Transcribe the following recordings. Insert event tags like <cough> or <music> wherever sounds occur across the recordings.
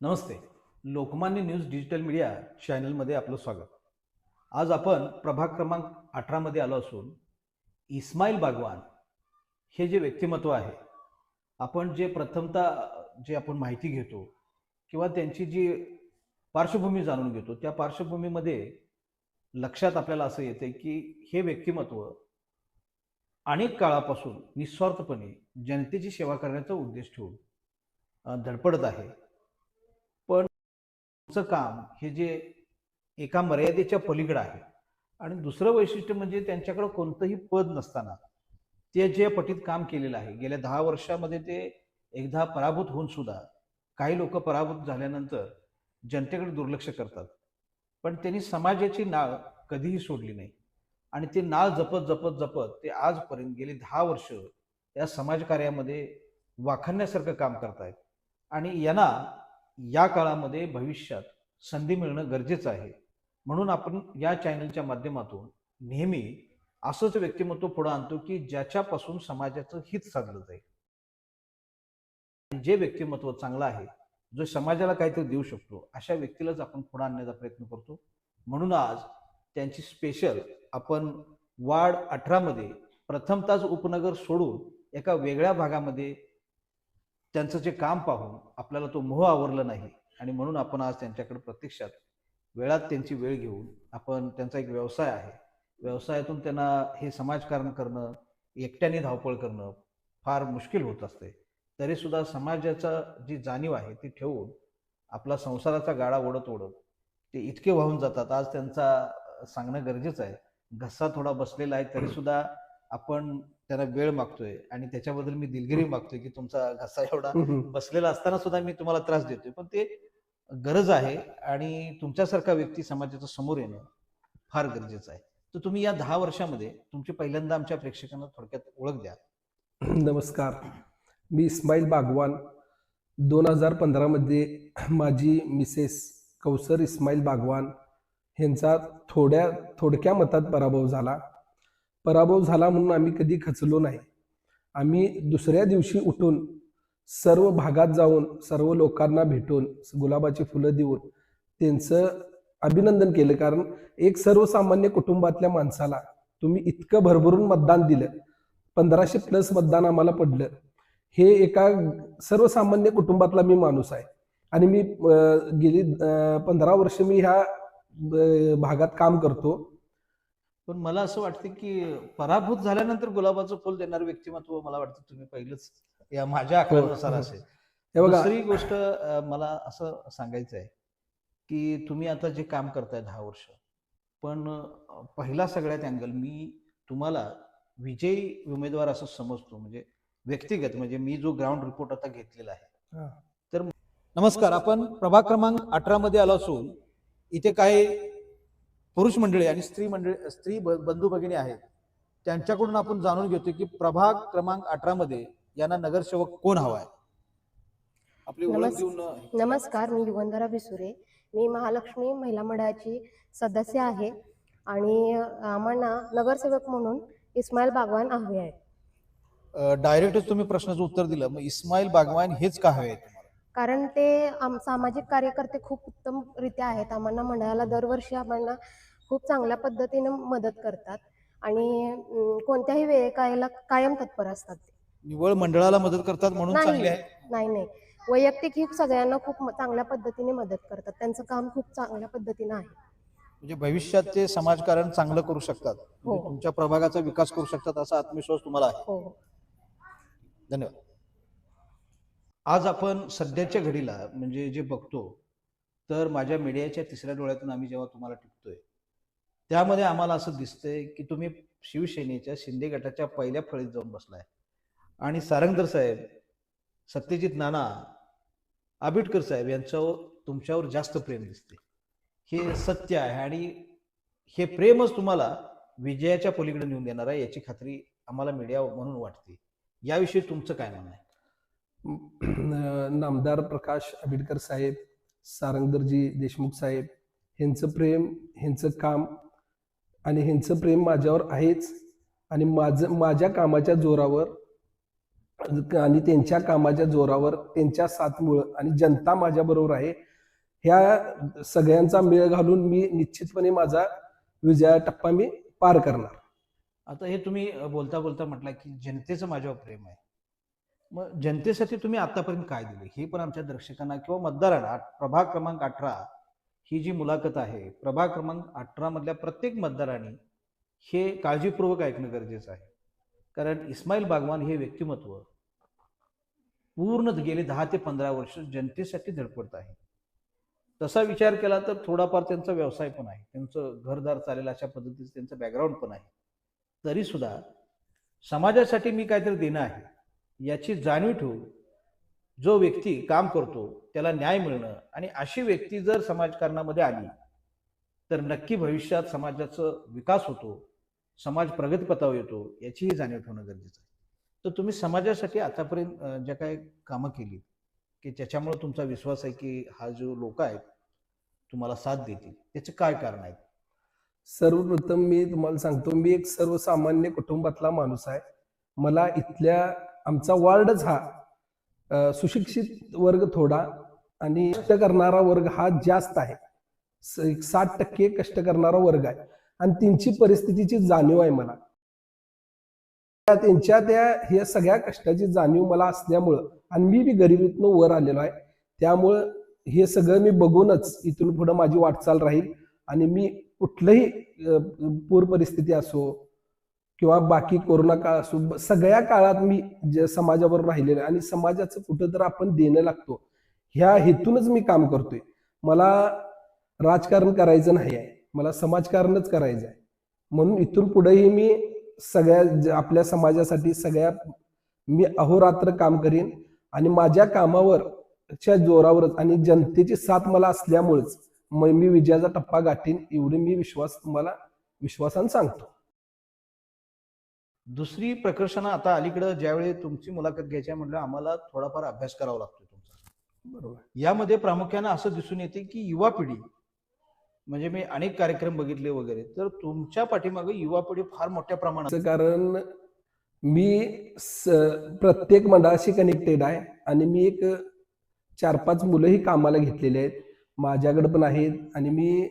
नमस्ते. Lokmanya news digital media चॅनलमध्ये आपलं स्वागत. आज आपण प्रभाग क्रमांक अठरामध्ये आलो असून इस्माईल बागवान हे जे व्यक्तिमत्व आहे आपण जे प्रथमतः जे आपण माहिती घेतो किंवा त्यांची जी पार्श्वभूमी जाणून घेतो त्या पार्श्वभूमीमध्ये लक्षात आपल्याला असं येते की हे व्यक्तिमत्व अनेक काळापासून निस्वार्थपणे जनतेची सेवा करण्याचा उद्देश ठेवून धडपडत आहे. तुमचं काम हे जे एका मर्यादेच्या पलीकडं आहे आणि दुसरं वैशिष्ट्य म्हणजे त्यांच्याकडं कोणतंही पद नसताना ते जे पटीत काम केलेलं आहे गेल्या दहा वर्षामध्ये ते एकदा पराभूत होऊन सुद्धा काही लोक पराभूत झाल्यानंतर जनतेकडे दुर्लक्ष करतात. पण त्यांनी समाजाची नाळ कधीही सोडली नाही आणि ते नाळ जपत जपत जपत ते आजपर्यंत गेली दहा वर्ष या समाजकार्यामध्ये वाखाणण्यासारखं काम करतायत. आणि यांना या काळामध्ये भविष्यात संधी मिळणं गरजेचं आहे. म्हणून आपण या चॅनलच्या माध्यमातून नेहमी असंच व्यक्तिमत्व पुढे आणतो की ज्याच्यापासून समाजाचं हित साधलं जाईल. आणि जे व्यक्तिमत्व चांगलं आहे जो समाजाला काहीतरी देऊ शकतो अशा व्यक्तीलाच आपण पुढे आणण्याचा प्रयत्न करतो. म्हणून आज त्यांची स्पेशल आपण वार्ड अठरामध्ये प्रथमताच उपनगर सोडून एका वेगळ्या भागामध्ये त्यांचं जे काम पाहून आपल्याला तो मोह आवरला नाही. आणि म्हणून आपण आज त्यांच्याकडे प्रत्यक्षात वेळात त्यांची वेळ घेऊन आपण त्यांचा एक व्यवसाय आहे. व्यवसायातून त्यांना हे समाजकारण करणं एकट्याने धावपळ करणं फार मुश्किल होत असते. तरीसुद्धा समाजाचा जी जाणीव आहे ती ठेवून आपला संसाराचा गाडा ओढत ओढत ते इतके वाहून जातात. आज त्यांचा सांगणं गरजेचं आहे. घसा थोडा बसलेला आहे तरीसुद्धा आपण त्यांना वेळ मागतोय आणि त्याच्याबद्दल मी दिलगिरी मागतोय की तुमचा घसा एवढा बसलेला असताना सुद्धा मी तुम्हाला त्रास देतोय. पण ते गरज आहे आणि तुमच्यासारखा व्यक्ती समाजाच्या समोर येणं फार गरजेचं आहे. तर तुम्ही या दहा वर्षामध्ये तुमची पहिल्यांदा आमच्या प्रेक्षकांना थोडक्यात ओळख द्या. <clears throat> नमस्कार. मी इस्माईल बागवान. दोन हजार पंधरामध्ये माझी मिसेस कौसर इस्माईल बागवान ह्यांचा थोड्या थोडक्या मतात पराभव झाला. पराभव झाला म्हणून आम्ही कधी खचलो नाही. आम्ही दुसऱ्या दिवशी उठून सर्व भागात जाऊन सर्व लोकांना भेटून गुलाबाची फुलं देऊन त्यांचं अभिनंदन केलं. कारण एक सर्वसामान्य कुटुंबातल्या माणसाला तुम्ही इतकं भरभरून मतदान दिलं. पंधराशे प्लस मतदान आम्हाला पडलं. हे एका सर्वसामान्य कुटुंबातला मी माणूस आहे. आणि मी गेली पंधरा वर्ष मी ह्या भागात काम करतो. पण मला असं वाटतं की पराभूत झाल्यानंतर गुलाबाचं फुल देणारं व्यक्तिमत्व मला वाटतं तुम्ही पहिलंच या माझ्या आकलनानुसार असेल. हे बघा दुसरी गोष्ट मला असं सांगायचं आहे की तुम्ही आता जे काम करताय दहा वर्ष पण पहिला सगळ्यात अँगल मी तुम्हाला विजयी उमेदवार असं समजतो म्हणजे व्यक्तिगत म्हणजे मी जो ग्राउंड रिपोर्ट आता घेतलेला आहे. हा. तर नमस्कार आपण प्रभाग क्रमांक अठरा मध्ये आलो असून इथे काही पुरुष मंडळी आणि स्त्री मंडळी स्त्री बंधू भगिनी आहेत त्यांच्याकडून आपण जाणून घेतो की प्रभाग क्रमांक अठरा मध्ये यांना नगरसेवक कोण हवा आहे आपली ओळख देऊन नमस्कार मी युगंधरा बिसुरे. मी महालक्ष्मी महिला मंडळाची सदस्य आहे आणि आम्हाला नगरसेवक म्हणून इस्माईल बागवान हवे आहेत. डायरेक्टच तुम्ही प्रश्नाचं उत्तर दिलं. मग इस्माईल बागवान हेच का हवे तुम्हाला? कारण ते आम सामाजिक कार्यकर्ते खूप उत्तमरित्या आहेत. आम्हाला मंडळाला दरवर्षी आम्हाला खूप चांगल्या पद्धतीनं मदत करतात आणि कोणत्याही वेळे कायला कायम तत्पर असतात ते. निवळ मंडळाला मदत करतात म्हणून नाही. चांगले आहे? नाही नाही. वैयक्तिक ही सगळ्यांना खूप चांगल्या पद्धतीने मदत करतात. त्यांचं काम खूप चांगल्या पद्धतीनं आहे. म्हणजे भविष्यात ते समाजकारण चांगलं करू शकतात. म्हणजे हो. तुमच्या प्रभागाचा विकास करू शकतात असा आत्मविश्वास तुम्हाला आहे. हो. हो धन्यवाद. आज आपण सध्याच्या घडीला म्हणजे जे बघतो तर माझ्या मीडियाच्या तिसऱ्या डोळ्यातून आम्ही जेव्हा तुम्हाला टिपतोय त्यामध्ये आम्हाला असं दिसतंय की तुम्ही शिवसेनेच्या शिंदे गटाच्या पहिल्या फळीत जाऊन बसलाय. आणि सारंगधर साहेब सत्यजित नाना आबिटकर साहेब यांच्यावर तुमच्यावर जास्त प्रेम दिसते हे सत्य आहे आणि हे प्रेमच तुम्हाला विजयाच्या पलीकडे नेऊन देणार आहे याची खात्री आम्हाला मीडिया म्हणून वाटते. याविषयी तुमचं काय म्हणणं आहे? नामदार प्रकाश आंबेडकर साहेब सारंगदरजी देशमुख साहेब ह्यांचं प्रेम ह्यांचं काम आणि ह्यांचं प्रेम माझ्यावर आहेच. आणि माझं माझ्या कामाच्या जोरावर आणि त्यांच्या कामाच्या जोरावर त्यांच्या साथमुळं आणि जनता माझ्याबरोबर आहे. ह्या सगळ्यांचा मेळ घालून मी निश्चितपणे माझा विजया टप्पा मी पार करणार. आता हे तुम्ही बोलता बोलता म्हटलं की जनतेचं माझ्यावर प्रेम आहे. मग जनतेसाठी तुम्ही आतापर्यंत काय दिले? हे पण आमच्या दर्शकांना किंवा मतदारांना प्रभाग क्रमांक अठरा ही जी मुलाखत आहे प्रभाग क्रमांक अठरामधल्या प्रत्येक मतदाराने हे काळजीपूर्वक ऐकणं गरजेचं आहे. कारण इस्माईल बागवान हे व्यक्तिमत्व पूर्ण गेले दहा ते पंधरा वर्ष जनतेसाठी धडपडत आहे. तसा विचार केला तर थोडाफार त्यांचा व्यवसाय पण आहे. त्यांचं घरदार चालेल अशा पद्धतीचं त्यांचं बॅकग्राऊंड पण आहे. तरीसुद्धा समाजासाठी मी काहीतरी देणं आहे याची जाणीव ठेवून जो व्यक्ती काम करतो त्याला न्याय मिळणं आणि अशी व्यक्ती जर समाजकारणामध्ये आली तर नक्की भविष्यात समाजाचं विकास होतो समाज प्रगतीपथावर येतो याचीही जाणीव ठेवणं गरजेचं आहे. तर तुम्ही समाजासाठी आतापर्यंत ज्या काही कामं केली की ज्याच्यामुळे तुमचा विश्वास आहे की हा जो लोक आहेत तुम्हाला साथ देतील त्याचे काय कारण आहेत सर्वप्रथम मी तुम्हाला सांगतो मी एक सर्वसामान्य कुटुंबातला माणूस आहे. मला इथल्या आमचा वार्डच हा सुशिक्षित वर्ग थोडा आणि कष्ट करणारा वर्ग हा जास्त आहे. साठ टक्के कष्ट करणारा वर्ग आहे. आणि त्यांची परिस्थितीची जाणीव आहे मला. त्यांच्या त्या हे सगळ्या कष्टाची जाणीव मला असल्यामुळं आणि मी बी गरिबीतनं वर आलेलो आहे. त्यामुळं हे सगळं मी बघूनच इथून पुढं माझी वाटचाल राहील आणि मी कुठलंही पूर परिस्थिती असो किंवा बाकी कोरोना काळ असो सगळ्या काळात मी जे समाजावर राहिलेलो आहे आणि समाजाचं कुठं तर आपण देणं लागतो ह्या हेतूनच मी काम करतोय. मला राजकारण करायचं नाही आहे मला समाजकारणच करायचं आहे. म्हणून इथून पुढेही मी सगळ्या ज- आपल्या समाजासाठी सगळ्या मी अहोरात्र काम करीन आणि माझ्या कामावर च्या जोरावरच आणि जनतेची साथ मला असल्यामुळेच मी विजयाचा टप्पा गाठीन एवढी मी विश्वास तुम्हाला विश्वासानं सांगतो. दुसरी प्रकर्षणं आता अलीकडं ज्यावेळी तुमची मुलाखत घ्यायची आहे म्हटलं आम्हाला थोडाफार अभ्यास करावा लागतो तुमचा. बरोबर. यामध्ये प्रामुख्यानं असं दिसून येते की युवा पिढी म्हणजे मी अनेक कार्यक्रम बघितले वगैरे तर तुमच्या पाठीमागे युवा पिढी फार मोठ्या प्रमाणात कारण मी स- प्रत्येक मंडळाशी कनेक्टेड आहे आणि मी एक चार पाच मुलंही कामाला घेतलेली आहेत. माझ्याकडे पण आहेत आणि मी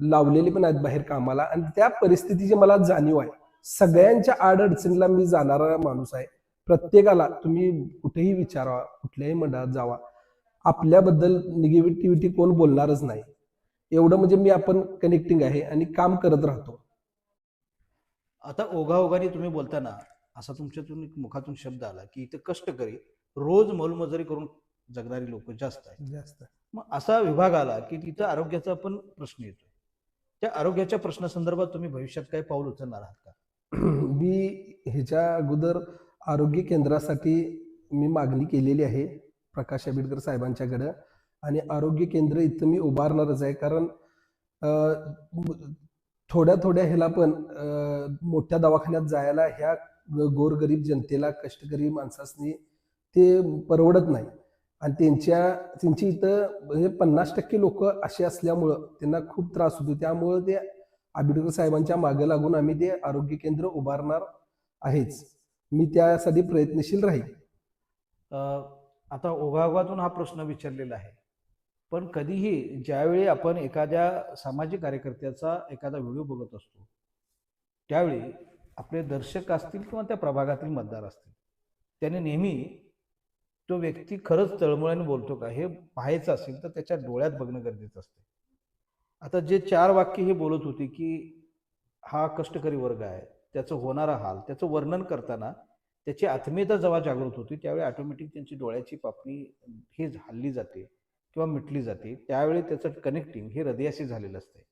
लावलेली पण आहेत बाहेर कामाला. आणि त्या परिस्थितीची मला जाणीव आहे. सगळ्यांच्या आडअडचणीला मी जाणारा माणूस आहे. प्रत्येकाला तुम्ही कुठेही विचारा कुठल्याही मंडळात जावा. आपल्याबद्दल निगेटिव्हिटी कोण बोलणारच नाही. एवढं म्हणजे मी आपण कनेक्टिंग आहे आणि काम करत राहतो. आता ओघाओघाने तुम्ही बोलताना असा तुमच्यातून एक मुखातून शब्द आला की इथे कष्टकरी रोज मोलमजुरी करून जगणारी लोक जास्त आहेत. जास्त. मग असा विभाग आला की तिथं आरोग्याचा पण प्रश्न येतोय त्या आरोग्याच्या प्रश्नासंदर्भात तुम्ही भविष्यात काही पाऊल उचलणार आहात का? <clears throat> मी ह्याच्या अगोदर आरोग्य केंद्रासाठी मी मागणी केलेली आहे प्रकाश आंबेडकर साहेबांच्याकडं. आणि आरोग्य केंद्र इथं मी उभारणारच आहे. कारण थोड्या थोड्या ह्याला पण मोठ्या दवाखान्यात जायला ह्या गोरगरीब जनतेला कष्टकरी माणसासनी ते परवडत नाही. आणि त्यांच्या त्यांची इथं म्हणजे पन्नास टक्के लोक असे असल्यामुळं त्यांना खूप त्रास होतो. त्यामुळं ते आंबेडकर साहेबांच्या मागे लागून आम्ही ते आरोग्य केंद्र उभारणार आहेच. मी त्यासाठी प्रयत्नशील राहील. आता ओघाओघातून हा प्रश्न विचारलेला आहे. पण कधीही ज्यावेळी आपण एखाद्या सामाजिक कार्यकर्त्याचा एखादा व्हिडिओ बघत असतो त्यावेळी आपले दर्शक असतील किंवा त्या प्रभागातील मतदार असतील त्याने नेहमी तो व्यक्ती खरंच तळमळाने बोलतो का? हे पाहायचं असेल तर त्याच्या डोळ्यात बघणं गरजेचं असतं. आता जे चार वाक्य हे बोलत होते की हा कष्टकरी वर्ग आहे त्याचं होणारा हाल त्याचं वर्णन करताना त्याची आत्मीयता जेव्हा जागृत होती त्यावेळी ऑटोमॅटिक त्यांची डोळ्याची पापणी ही हल्ली जाते किंवा मिटली जाते. त्यावेळी त्याचं कनेक्टिंग हे हृदयाशी झालेलं असते.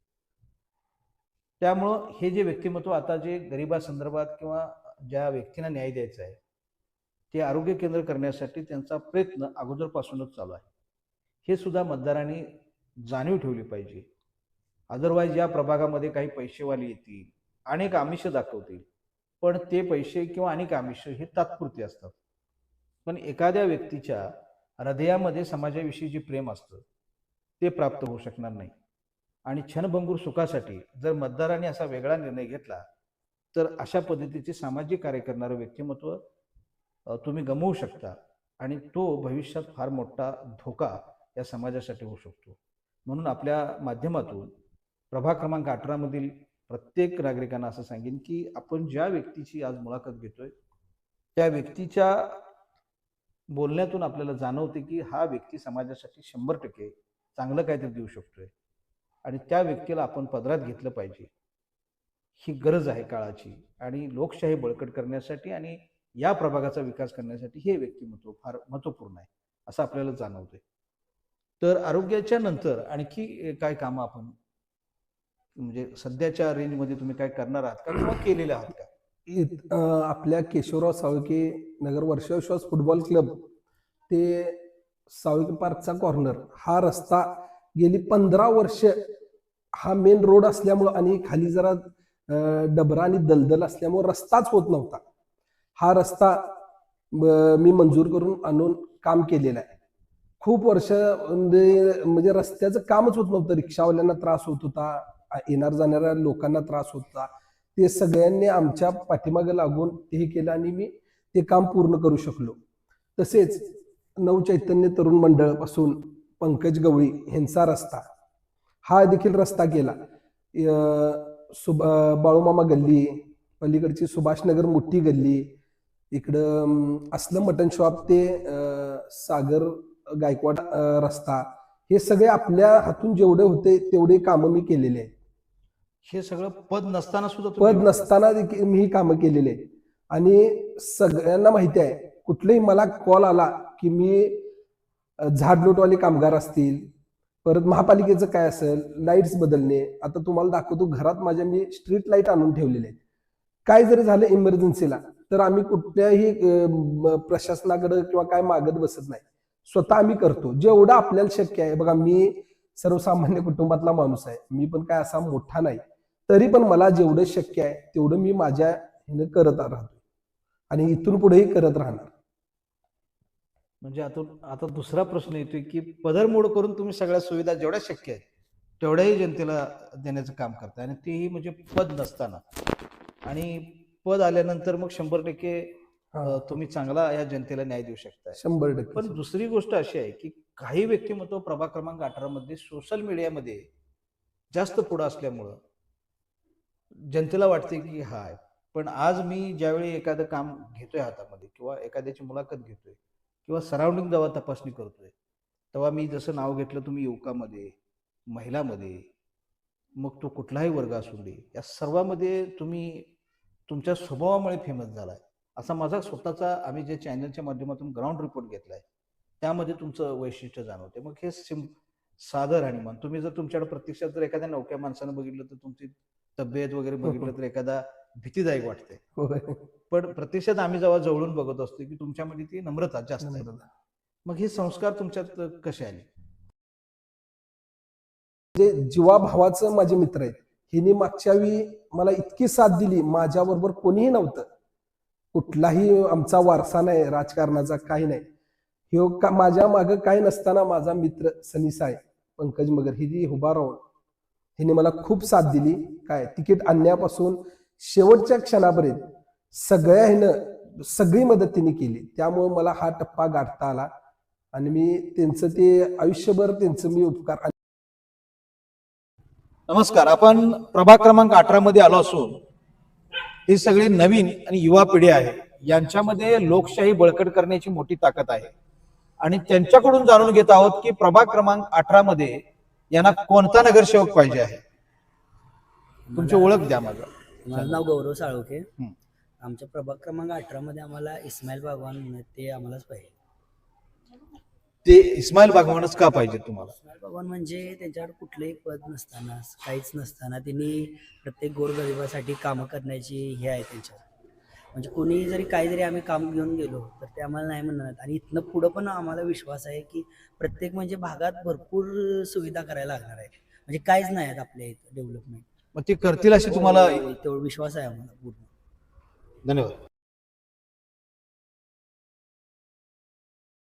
त्यामुळं हे जे व्यक्तिमत्व आता जे गरिबासंदर्भात किंवा ज्या व्यक्तींना न्याय द्यायचा आहे ते आरोग्य केंद्र करण्यासाठी त्यांचा प्रयत्न अगोदरपासूनच चालू आहे. हे सुद्धा मतदारांनी जाणीव ठेवली पाहिजे. अदरवाईज या प्रभागामध्ये काही पैसेवाले येतील अनेक आमिष दाखवतील. पण ते पैसे किंवा अनेक आमिष हे तात्पुरते असतात. पण एखाद्या व्यक्तीच्या हृदयामध्ये समाजाविषयी जे प्रेम असतं ते प्राप्त होऊ शकणार नाही. आणि क्षणभंगूर सुखासाठी जर मतदारांनी असा वेगळा निर्णय घेतला तर अशा पद्धतीचे सामाजिक कार्य करणारं व्यक्तिमत्व तुम्ही गमवू शकता आणि तो भविष्यात फार मोठा धोका या समाजासाठी होऊ शकतो. म्हणून आपल्या माध्यमातून प्रभाग क्रमांक अठरामधील प्रत्येक नागरिकांना असं सांगेन की आपण ज्या व्यक्तीची आज मुलाखत घेतोय त्या व्यक्तीच्या बोलण्यातून आपल्याला जाणवते की हा व्यक्ती समाजासाठी शंभर टक्के चांगलं काहीतरी देऊ शकतोय. आणि त्या व्यक्तीला आपण पदरात घेतलं पाहिजे. ही गरज आहे काळाची आणि लोकशाही बळकट करण्यासाठी आणि या प्रभागाचा विकास करण्यासाठी हे व्यक्तिमत्व फार महत्त्वपूर्ण आहे असं आपल्याला जाणवतंय. तर आरोग्याच्या नंतर आणखी काय कामं आपण म्हणजे सध्याच्या रेंजमध्ये तुम्ही काय करणार आहात का किंवा केलेले आहात का? इत- अं, आपल्या केशवराव साळुके नगर वर्षविश्वास फुटबॉल क्लब ते साळुके पार्कचा कॉर्नर हा रस्ता गेली पंधरा वर्ष हा मेन रोड असल्यामुळं आणि खाली जरा अं, डबरा आणि दलदल असल्यामुळं रस्ताच होत नव्हता. हा रस्ता मी मंजूर करून आणून काम केलेलं आहे. खूप वर्ष म्हणजे म्हणजे रस्त्याचं कामच होत नव्हतं. रिक्षावाल्यांना त्रास होत होता. येणार जाणाऱ्या लोकांना त्रास होता ते सगळ्यांनी आमच्या पाठीमागे लागून ते हे केलं आणि मी ते काम पूर्ण करू शकलो. तसेच नवचैतन्य तरुण मंडळापासून पंकज गवळी ह्यांचा रस्ता. हा देखील रस्ता केला सुब बाळूमामा गल्ली पलीकडची सुभाषनगर मोठी गल्ली इकडं असलं मटन शॉप ते सागर गायकवाड रस्ता. हे सगळे आपल्या हातून जेवढे होते तेवढे कामं मी केलेले आहेत. हे सगळं पद नसताना सुद्धा पद नसताना देखील मी ही कामं केलेली आहेत. आणि सगळ्यांना माहिती आहे कुठलाही मला कॉल आला की मी झाडलोटवाले कामगार असतील परत महापालिकेचं काय असेल लाईट्स बदलणे आता तुम्हाला दाखवतो घरात माझ्या मी स्ट्रीट लाइट आणून ठेवलेले आहेत. काय जरी झालं इमर्जन्सीला तर आम्ही कुठल्याही प्रशासनाकडे किंवा काय मागत बसत नाही. स्वतः आम्ही करतो. जेवढं आपल्याला शक्य आहे बघा मी सर्वसामान्य कुटुंबातला माणूस आहे मी पण काय असा मोठा नाही. तरी पण मला जेवढं शक्य आहे तेवढं मी माझ्या ह्यानं करत राहतो आणि इथून पुढेही करत राहणार. म्हणजे आता आता दुसरा प्रश्न येतोय की पदरमोड करून तुम्ही सगळ्या सुविधा जेवढ्या शक्य आहेत तेवढ्याही जनतेला देण्याचं काम करताय. आणि तेही म्हणजे पद नसताना. आणि पद आल्यानंतर मग शंभर टक्के तुम्ही चांगला या जनतेला न्याय देऊ शकताय. शंभर टक्के पण दुसरी गोष्ट अशी आहे की काही व्यक्तिमत्व प्रभाग क्रमांक अठरा मध्ये सोशल मीडियामध्ये जास्त पुढं असल्यामुळं जनतेला वाटते की हाय. पण आज मी ज्यावेळी एखादं काम घेतोय हातामध्ये किंवा एखाद्याची मुलाखत घेतोय किंवा सराउंडिंग जेव्हा तपासणी करतोय तेव्हा मी जसं नाव घेतलं तुम्ही युवकामध्ये महिलामध्ये मग तो कुठलाही वर्ग असू दे या सर्वामध्ये तुम्ही तुमच्या स्वभावामुळे फेमस झालाय. असा माझा स्वतःचा आम्ही जे चॅनलच्या माध्यमातून ग्राउंड रिपोर्ट घेतलाय त्यामध्ये तुमचं वैशिष्ट्य जाणवते. मग हे सिम साधं राहणीमान. तुम्ही जर तुमच्याकडे प्रत्यक्षात जर एखाद्या नौक्या माणसानं बघितलं तर तुमची तब्येत वगैरे बघितलं तर एखादा भीतीदायक वाटते. पण प्रत्यक्षात आम्ही जेव्हा जवळून बघत असतो की तुमच्यामध्ये ती नम्रता जास्त मग हे संस्कार तुमच्यात कसे आले? जे जीवाभावाचं माझे मित्र आहेत हिने मागच्या वेळी मला इतकी साथ दिली माझ्याबरोबर कोणीही नव्हतं. कुठलाही आमचा वारसा नाही राजकारणाचा काही नाही. ह्यो का माझ्या मागं काय नसताना माझा मित्र सनीसाय पंकज मगर ही उभा राहून हिने मला खूप साथ दिली. काय? तिकीट आणण्यापासून शेवटच्या क्षणापर्यंत सगळ्या ह्यानं सगळी मदत तिने केली. त्यामुळे मला हा टप्पा गाठता आला आणि मी त्यांचं ते आयुष्यभर त्यांचं मी उपकार नमस्कार. आपण प्रभाग क्रमांक अठरा मध्ये आलो असून ही सगळी नवीन आणि युवा पिढी आहे. यांच्यामध्ये लोकशाही बळकट करण्याची मोठी ताकद आहे. आणि त्यांच्याकडून जाणून घेत आहोत की प्रभाग क्रमांक अठरा मध्ये यांना कोणता नगरसेवक पाहिजे आहे? तुमची ओळख द्या माझं माझं नाव गौरव साळोखे. आमच्या प्रभाग क्रमांक अठरा मध्ये आम्हाला इस्माईल बागवान म्हणून आहेत, ते आम्हालाच पाहिजे. ते इस्माईल बागवानच का पाहिजे तुम्हाला? इस्माईल बागवान म्हणजे त्यांच्याकडे कुठलंही पद नसताना काहीच नसताना त्यांनी प्रत्येक गोरगरिबासाठी कामं करण्याची हे आहे त्यांच्यावर. म्हणजे कोणी जरी काही जरी आम्ही काम घेऊन गेलो तर ते आम्हाला नाही म्हणणार. आणि इथनं पुढं पण आम्हाला विश्वास आहे की प्रत्येक म्हणजे भागात भरपूर सुविधा करायला लागणार आहे म्हणजे काहीच नाही आहेत आपल्या इथं डेव्हलपमेंट मग ते करतील अशी तुम्हाला तेवढा विश्वास आहे आम्हाला पूर्ण. धन्यवाद.